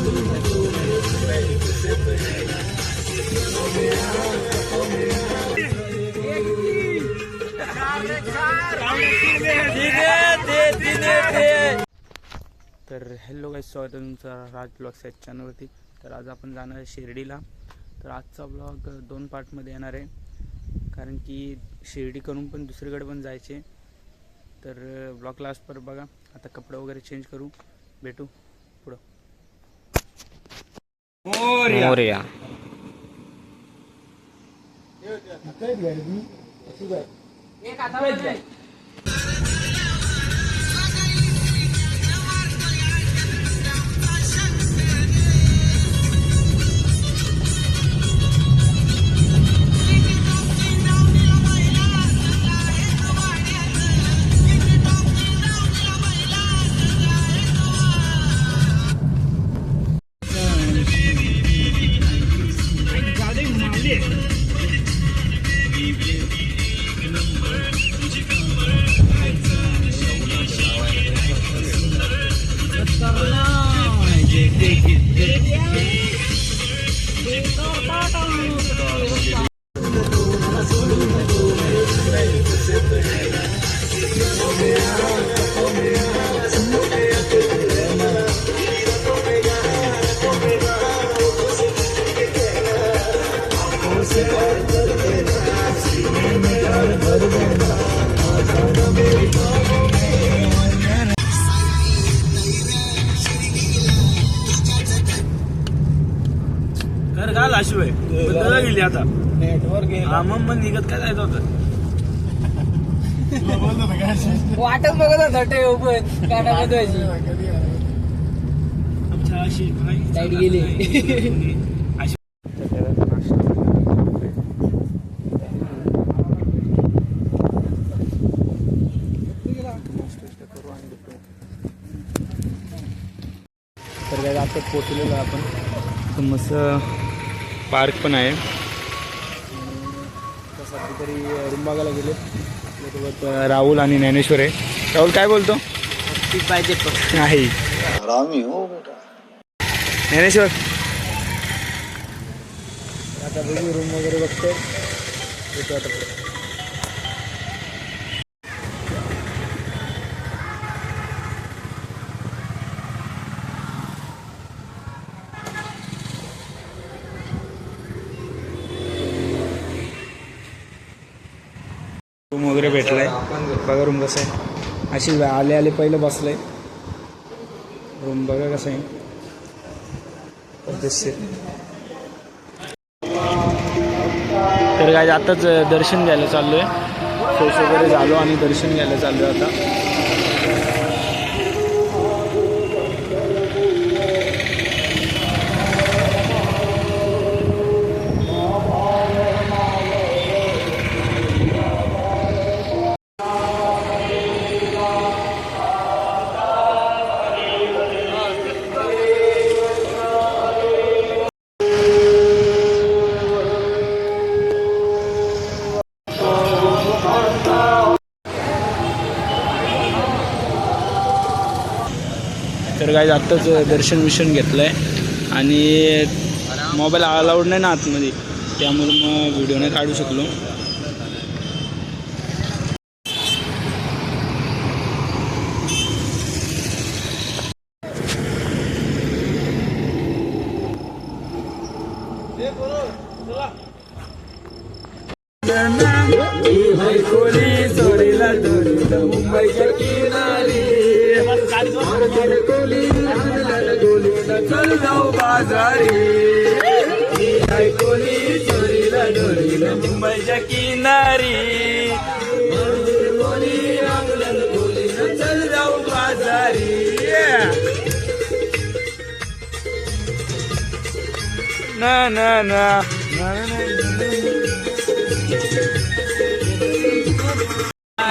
तर hello guys स्वागत तुमचं राज ब्लॉग्स या चॅनलवरती तर आज आपण जाणार आहे शिर्डीला. तर आजचा ब्लॉग दोन पार्टमध्ये येणार आहे. कारण की शिर्डी करून पण दुसरीकडे पण जायचे तर ब्लॉग लास्ट पर बघा. आता कपडे वगैरे चेंज करू. भेटू. मोरया. घर घाल अशिवाय बदला गेली आता. नेटवर्क हा मग मग निघत काय जायचं होतं? वाटच बघत होता ते व्हायची आमच्या अशी लाइट गेली. अशी तर काय आता पोचलेलो आपण. इथं मस्त पार्क पण आहे. तरी बघायला गेले. त्यासोबत राहुल आणि ज्ञानेश्वर आहे. राहुल काय बोलतो? पाहिजे नाही. ज्ञानेश्वर. आता बघू रूम वगैरे बघतोय. रूम वगैरे भेटलाय. बघा रूम कसं आहे. अशी आले आले पहिलं बसलंय. रूम बघा कसं आहे. तर काय आताच दर्शन घ्यायला चाललोय. फ्रेश वगैरे झालो आणि दर्शन घ्यायला चाललोय आता. तर काय आत्ताच दर्शन विशन घेतलं आहे आणि मोबाईल अलाउड नाही ना आतमध्ये. त्यामुळे मग व्हिडिओ नाही काढू शकलो. मुंबईच्या चल बाजारी. कोणी चोरीला डोरीला मुंबईच्या किनारी. कोणी रांगलं कोलीला चल बाजारी. ना ना ना ना ना.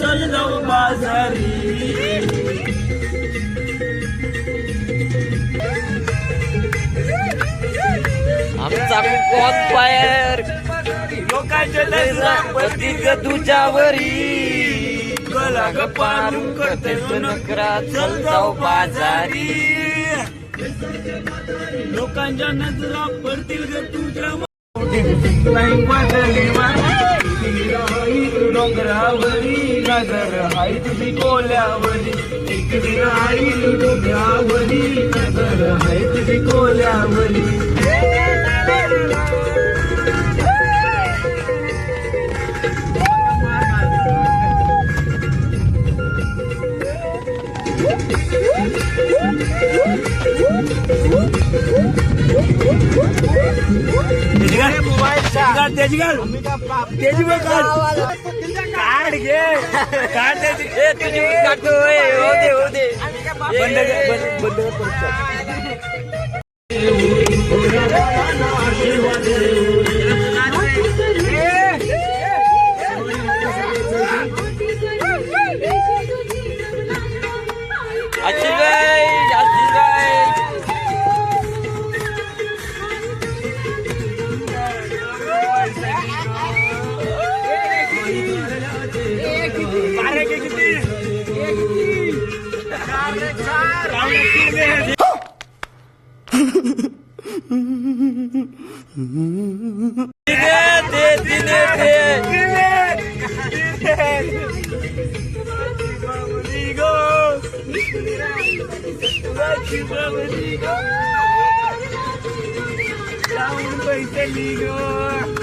चल जाऊ बाजारी आमचा कॉन फायर लोकांच्या नजरा पडतील ग तुझ्यावरी गला गप्पा करते नकरा चल जाऊ बाजारी. लोकांच्या नजरा पडतील ग तुझ्या डोंगरावरी नजर हाय तुझी कोल्यावरी एक दिन आई तू डोंगरावरी नजर हाय तुझी कोल्यावरी त्याची घाल त्याची बघ काढ काढ घे. काढ त्याची ए, तुझी मी काढतो ए, हो दे हो दे. बंद कर, बंद बंद कर परत दिने दे दिने दे पैसे लिगो